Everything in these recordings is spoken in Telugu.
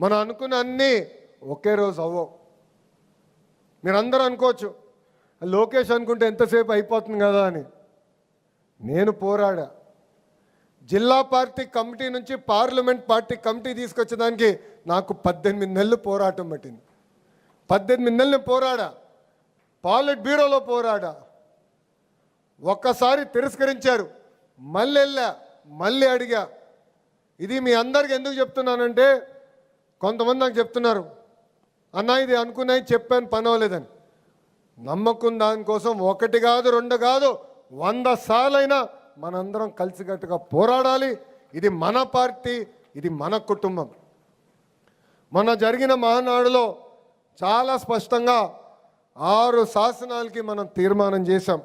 మనం అనుకున్న అన్నీ ఒకే రోజు అవ్వవు. మీరందరూ అనుకోవచ్చు లోకేష్ అనుకుంటే ఎంతసేపు అయిపోతుంది కదా అని. నేను పోరాడా? జిల్లా పార్టీ కమిటీ నుంచి పార్లమెంట్ పార్టీ కమిటీ తీసుకొచ్చేదానికి నాకు పద్దెనిమిది నెలలు పోరాటం పట్టింది. పద్దెనిమిది నెలలు పోరాడా? పాలిట్ బ్యూరోలో పోరాడా? ఒక్కసారి తిరస్కరించారు మళ్ళీ వెళ్ళా మళ్ళీ అడిగా. ఇది మీ అందరికి ఎందుకు చెప్తున్నానంటే కొంతమంది నాకు చెప్తున్నారు అన్న ఇది అనుకున్నాయి చెప్పాను పని అవ్వలేదని. నమ్మకం దానికోసం ఒకటి కాదు రెండు కాదు వంద సార్లైనా మనందరం కలిసికట్టుగా పోరాడాలి. ఇది మన పార్టీ ఇది మన కుటుంబం. మొన్న జరిగిన మహానాడులో చాలా స్పష్టంగా ఆరు శాసనాలకి మనం తీర్మానం చేశాం.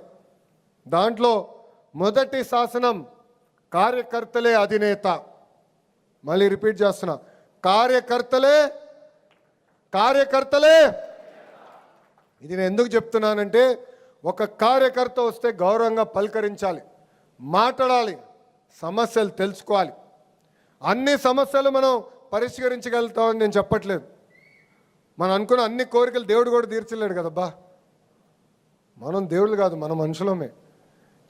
దాంట్లో మొదటి శాసనం కార్యకర్తలే అధినేత. మళ్ళీ రిపీట్ చేస్తున్నా. కార్యకర్తలే కార్యకర్తలే. ఇది నేను ఎందుకు చెప్తున్నానంటే ఒక కార్యకర్త వస్తే గౌరవంగా పలకరించాలి మాట్లాడాలి సమస్యలు తెలుసుకోవాలి. అన్ని సమస్యలు మనం పరిష్కరించగలుగుతామని నేను చెప్పట్లేదు. మనం అనుకున్న అన్ని కోరికలు దేవుడు కూడా తీర్చలేడు కదబ్బా. మనం దేవుళ్ళు కాదు మన మనుషులమే.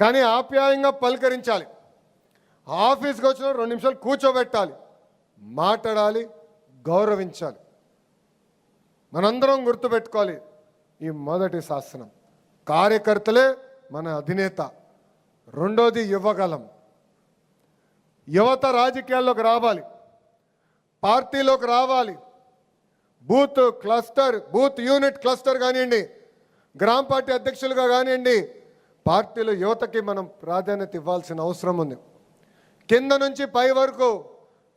కానీ ఆప్యాయంగా పలకరించాలి. ఆఫీస్కి వచ్చిన రెండు నిమిషాలు కూర్చోబెట్టాలి. మాట్లాడాలి గౌరవించాలి. మనందరం గుర్తుపెట్టుకోవాలి ఈ మొదటి శాసనం. కార్యకర్తలే మన అధినేత. రెండోది యువగలం యువత రాజకీయాల్లోకి రావాలి. పార్టీలోకి రావాలి. Booth cluster booth unit cluster కానివ్వండి గ్రామ పార్టీ అధ్యక్షులుగా కానివ్వండి పార్టీలో యువతకి మనం ప్రాధాన్యత ఇవ్వాల్సిన అవసరం ఉంది. కింద నుంచి పై వరకు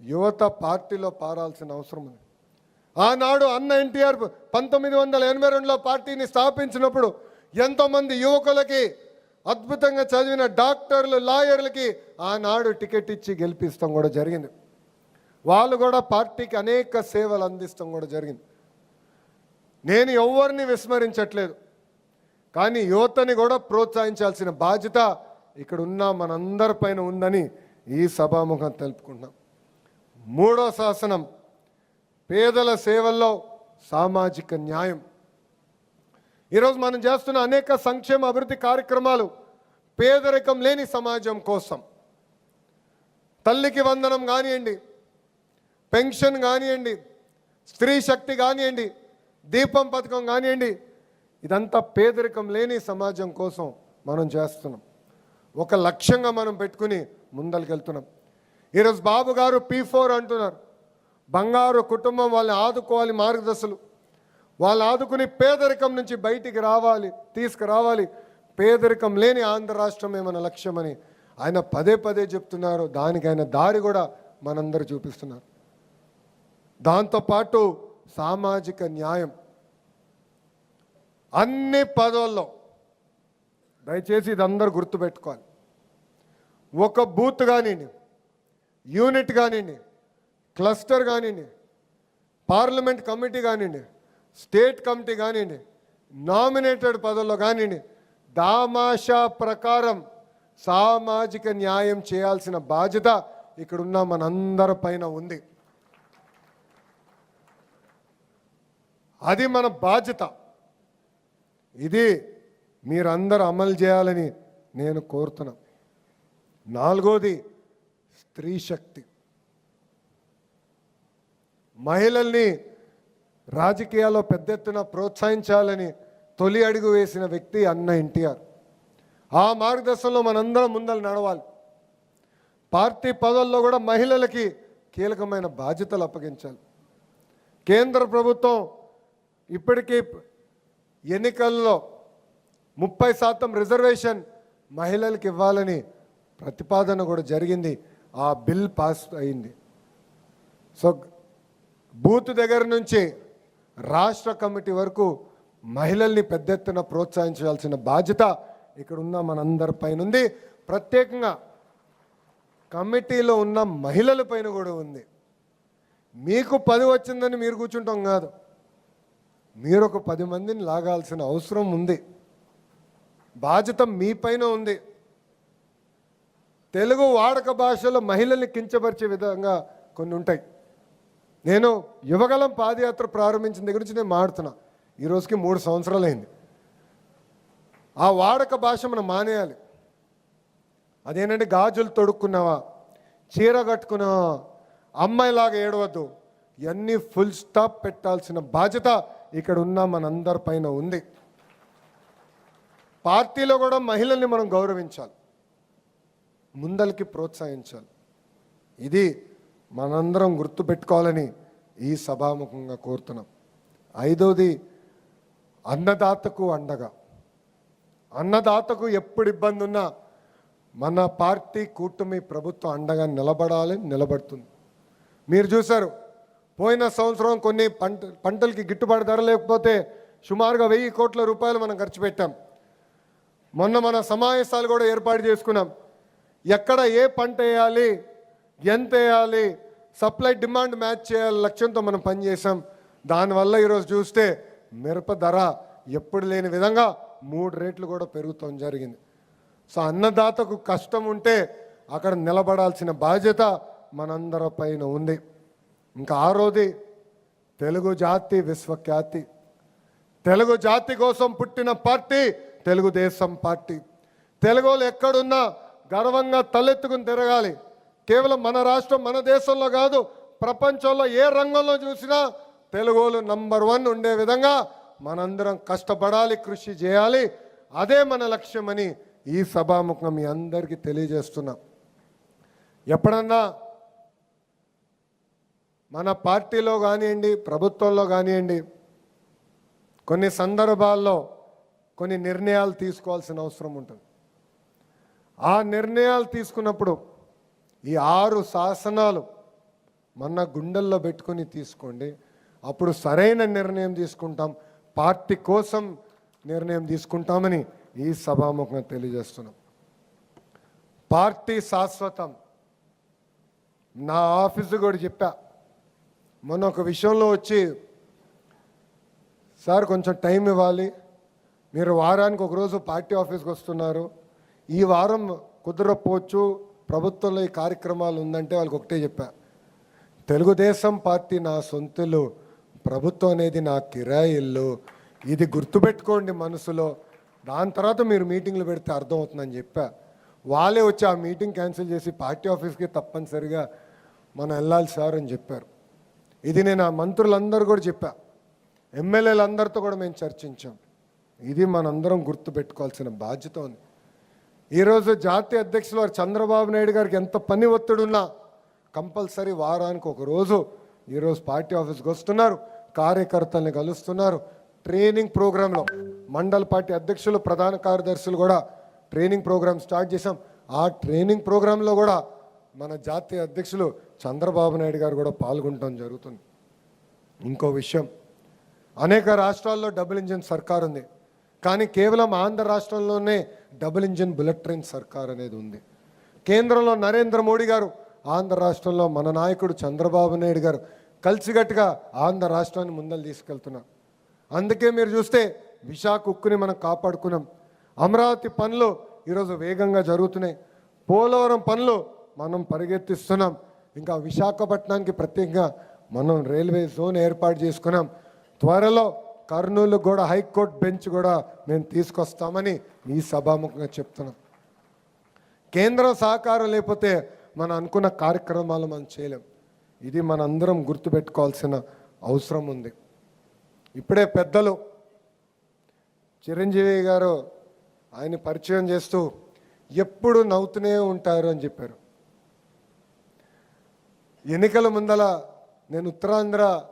యువత పార్టీలో పారాల్సిన అవసరం ఉంది. ఆనాడు అన్న ఎన్టీఆర్ పంతొమ్మిది వందల ఎనభై రెండులో పార్టీని స్థాపించినప్పుడు ఎంతోమంది యువకులకి అద్భుతంగా చదివిన డాక్టర్లు లాయర్లకి ఆనాడు టికెట్ ఇచ్చి గెలిపిస్తాం కూడా జరిగింది. వాళ్ళు కూడా పార్టీకి అనేక సేవలు అందిస్తాం కూడా జరిగింది. నేను ఎవరిని విస్మరించట్లేదు. కానీ యువతని కూడా ప్రోత్సహించాల్సిన బాధ్యత ఇక్కడ ఉన్న మనందరి పైన ఉందని ఈ సభాముఖం తెలుపుకుంటున్నాం. మూడో శాసనం పేదల సేవల్లో సామాజిక న్యాయం. ఈరోజు మనం చేస్తున్న అనేక సంక్షేమ అభివృద్ధి కార్యక్రమాలు పేదరికం లేని సమాజం కోసం. తల్లికి వందనం కానివ్వండి పెన్షన్ కానివ్వండి స్త్రీ శక్తి కానివ్వండి దీపం పథకం కానివ్వండి ఇదంతా పేదరికం లేని సమాజం కోసం మనం చేస్తున్నాం. ఒక లక్ష్యంగా మనం పెట్టుకుని ముందరికెళ్తున్నాం ఈరోజు బాబు గారు పీ ఫోర్ అంటున్నారు. బంగారు కుటుంబం వాళ్ళని ఆదుకోవాలి మార్గదర్శులు. వాళ్ళు ఆదుకుని పేదరికం నుంచి బయటికి రావాలి తీసుకురావాలి. పేదరికం లేని ఆంధ్ర రాష్ట్రమే మన లక్ష్యమని ఆయన పదే పదే చెప్తున్నారు. దానికి ఆయన దారి కూడా మనందరూ చూపిస్తున్నారు. దాంతోపాటు సామాజిక న్యాయం. అన్ని పదవుల్లో దయచేసి ఇది అందరూ గుర్తుపెట్టుకోవాలి. ఒక బూత్ కానీ యూనిట్ కానివ్వండి క్లస్టర్ కానివ్వండి పార్లమెంట్ కమిటీ కానివ్వండి స్టేట్ కమిటీ కానివ్వండి నామినేటెడ్ పదవుల్లో కానివ్వండి దామాషా ప్రకారం సామాజిక న్యాయం చేయాల్సిన బాధ్యత ఇక్కడున్న మనందరి పైన ఉంది. అది మన బాధ్యత. ఇది మీరందరూ అమలు చేయాలని నేను కోరుతున్నా నాలుగోది స్త్రీ శక్తి మహిళల్ని రాజకీయాల్లో పెద్ద ఎత్తున ప్రోత్సహించాలని తొలి అడుగు వేసిన వ్యక్తి అన్న ఎన్టీఆర్. ఆ మార్గదర్శనంలో మనందరం ముందలు నడవాలి. పార్టీ పదవుల్లో కూడా మహిళలకి కీలకమైన బాధ్యతలు అప్పగించాలి. కేంద్ర ప్రభుత్వం ఇప్పటికీ ఎన్నికల్లో ముప్పై శాతం రిజర్వేషన్ మహిళలకు ఇవ్వాలని ప్రతిపాదన కూడా జరిగింది. ఆ బిల్ పాస్ అయింది. సో బూత్ దగ్గర నుంచి రాష్ట్ర కమిటీ వరకు మహిళల్ని పెద్ద ఎత్తున ప్రోత్సహించాల్సిన బాధ్యత ఇక్కడ ఉన్న మనందరి పైన ఉంది ప్రత్యేకంగా కమిటీలో ఉన్న మహిళల పైన కూడా ఉంది. మీకు పది వచ్చిందని మీరు కూర్చుంటాం కాదు. మీరు ఒక పది మందిని లాగాల్సిన అవసరం ఉంది. బాధ్యత మీ పైన ఉంది. తెలుగు వాడక భాషలో మహిళల్ని కించపరిచే విధంగా కొన్ని ఉంటాయి. నేను యువగలం పాదయాత్ర ప్రారంభించిన దగ్గర నుంచి నేను మాడుతున్నా. ఈ రోజుకి మూడు సంవత్సరాలు అయింది. ఆ వాడక భాష మనం మానేయాలి. అదేనంటే గాజులు తొడుక్కున్నావా? చీర కట్టుకున్నావా? అమ్మాయిలాగా ఏడవద్దు. ఇవన్నీ ఫుల్ స్టాప్ పెట్టాల్సిన బాధ్యత ఇక్కడ ఉన్న మనందరి పైన ఉంది. పార్టీలో కూడా మహిళల్ని మనం గౌరవించాలి. ముందలకి ప్రోత్సహించాలి. ఇది మనందరం గుర్తుపెట్టుకోవాలని ఈ సభాముఖంగా కోరుతున్నాం. ఐదవది అన్నదాతకు అండగా. అన్నదాతకు ఎప్పుడు ఇబ్బంది ఉన్నా మన పార్టీ కూటమి ప్రభుత్వం అండగా నిలబడాలి నిలబడుతుంది. మీరు చూశారు పోయిన సంవత్సరం కొన్ని పంట పంటలకి గిట్టుబాటు ధర లేకపోతే సుమారుగా వెయ్యి కోట్ల రూపాయలు మనం ఖర్చు పెట్టాం. మొన్న మన సమావేశాలు కూడా ఏర్పాటు చేసుకున్నాం. ఎక్కడ ఏ పంట వేయాలి ఎంత వేయాలి సప్లై డిమాండ్ మ్యాచ్ చేయాలి లక్ష్యంతో మనం పనిచేసాం దానివల్ల ఈరోజు చూస్తే మిరప ధర ఎప్పుడు లేని విధంగా మూడు రేట్లు కూడా పెరుగుతాం జరిగింది. సో అన్నదాతకు కష్టం ఉంటే అక్కడ నిలబడాల్సిన బాధ్యత మనందరి పైన ఉంది. ఇంకా ఆరోది తెలుగు జాతి విశ్వఖ్యాతి. తెలుగు జాతి కోసం పుట్టిన పార్టీ తెలుగుదేశం పార్టీ. తెలుగులు ఎక్కడున్నా గర్వంగా తలెత్తుకుని తిరగాలి. కేవలం మన రాష్ట్రం మన దేశంలో కాదు ప్రపంచంలో ఏ రంగంలో చూసినా తెలుగులు నంబర్ వన్ ఉండే విధంగా మనందరం కష్టపడాలి కృషి చేయాలి. అదే మన లక్ష్యమని ఈ సభాముఖం మీ అందరికీ తెలియజేస్తున్నాం. ఎప్పుడన్నా మన పార్టీలో కానివ్వండి ప్రభుత్వంలో కానివ్వండి కొన్ని సందర్భాల్లో కొన్ని నిర్ణయాలు తీసుకోవాల్సిన అవసరం ఉంటుంది. ఆ నిర్ణయాలు తీసుకున్నప్పుడు ఈ ఆరు శాసనాలు మన గుండెల్లో పెట్టుకొని తీసుకోండి. అప్పుడు సరైన నిర్ణయం తీసుకుంటాం. పార్టీ కోసం నిర్ణయం తీసుకుంటామని ఈ సభాముఖంగా తెలియజేస్తున్నాం. పార్టీ శాశ్వతం. నా ఆఫీసు కూడా చెప్పా. మొన్న ఒక విషయంలో వచ్చి సార్ కొంచెం టైం ఇవ్వాలి. మీరు వారానికి ఒకరోజు పార్టీ ఆఫీస్కి వస్తున్నారు. ఈ వారం కుదరపోవచ్చు. ప్రభుత్వంలో ఈ కార్యక్రమాలు ఉందంటే వాళ్ళకి ఒకటే చెప్పా. తెలుగుదేశం పార్టీ నా సొంతలు ప్రభుత్వం అనేది నా కిరాయి ఇల్లు ఇది గుర్తుపెట్టుకోండి మనసులో. దాని తర్వాత మీరు మీటింగ్లు పెడితే అర్థమవుతుందని చెప్పా. వాళ్ళే వచ్చి ఆ మీటింగ్ క్యాన్సిల్ చేసి పార్టీ ఆఫీస్కి తప్పనిసరిగా మనం వెళ్ళాలి సార్ అని చెప్పారు. ఇది నేను ఆ మంత్రులందరూ కూడా చెప్పా. ఎమ్మెల్యేలందరితో కూడా మేము చర్చించాం. ఇది మనందరం గుర్తుపెట్టుకోవాల్సిన బాధ్యత ఉంది. ఈరోజు జాతీయ అధ్యక్షులు వారు చంద్రబాబు నాయుడు గారికి ఎంత పని ఒత్తిడున్నా కంపల్సరీ వారానికి ఒకరోజు ఈరోజు పార్టీ ఆఫీస్కి వస్తున్నారు కార్యకర్తల్ని కలుస్తున్నారు. ట్రైనింగ్ ప్రోగ్రాంలో మండల పార్టీ అధ్యక్షులు ప్రధాన కార్యదర్శులు కూడా ట్రైనింగ్ ప్రోగ్రాం స్టార్ట్ చేశాం. ఆ ట్రైనింగ్ ప్రోగ్రాంలో కూడా మన జాతీయ అధ్యక్షులు చంద్రబాబు నాయుడు గారు కూడా పాల్గొనడం జరుగుతుంది. ఇంకో విషయం అనేక రాష్ట్రాల్లో డబుల్ ఇంజిన్ సర్కార్ ఉంది కానీ కేవలం ఆంధ్ర రాష్ట్రంలోనే డబుల్ ఇంజిన్ బుల్లెట్ ట్రైన్ సర్కార్ అనేది ఉంది. కేంద్రంలో నరేంద్ర మోడీ గారు ఆంధ్ర రాష్ట్రంలో మన నాయకుడు చంద్రబాబు నాయుడు గారు కలిసిగట్టుగా ఆంధ్ర రాష్ట్రాన్ని ముందలు తీసుకెళ్తున్నారు. అందుకే మీరు చూస్తే విశాఖ ఉక్కుని మనం కాపాడుకున్నాం. అమరావతి పనులు ఈరోజు వేగంగా జరుగుతున్నాయి. పోలవరం పనులు మనం పరిగెత్తిస్తున్నాం. ఇంకా విశాఖపట్నానికి ప్రత్యేకంగా మనం రైల్వే జోన్ ఏర్పాటు చేసుకున్నాం. త్వరలో కర్నూలు కూడా హైకోర్టు బెంచ్ కూడా మేము తీసుకొస్తామని ఈ సభాముఖంగా చెప్తున్నాం. కేంద్రం సహకారం లేకపోతే మనం అనుకున్న కార్యక్రమాలు మనం చేయలేం. ఇది మనందరం గుర్తుపెట్టుకోవాల్సిన అవసరం ఉంది. ఇప్పుడే పెద్దలు చిరంజీవి గారు ఆయన పరిచయం చేస్తూ ఎప్పుడు నవ్వుతూనే ఉంటారు అని చెప్పారు. ఎన్నికల ముందల నేను ఉత్తరాంధ్ర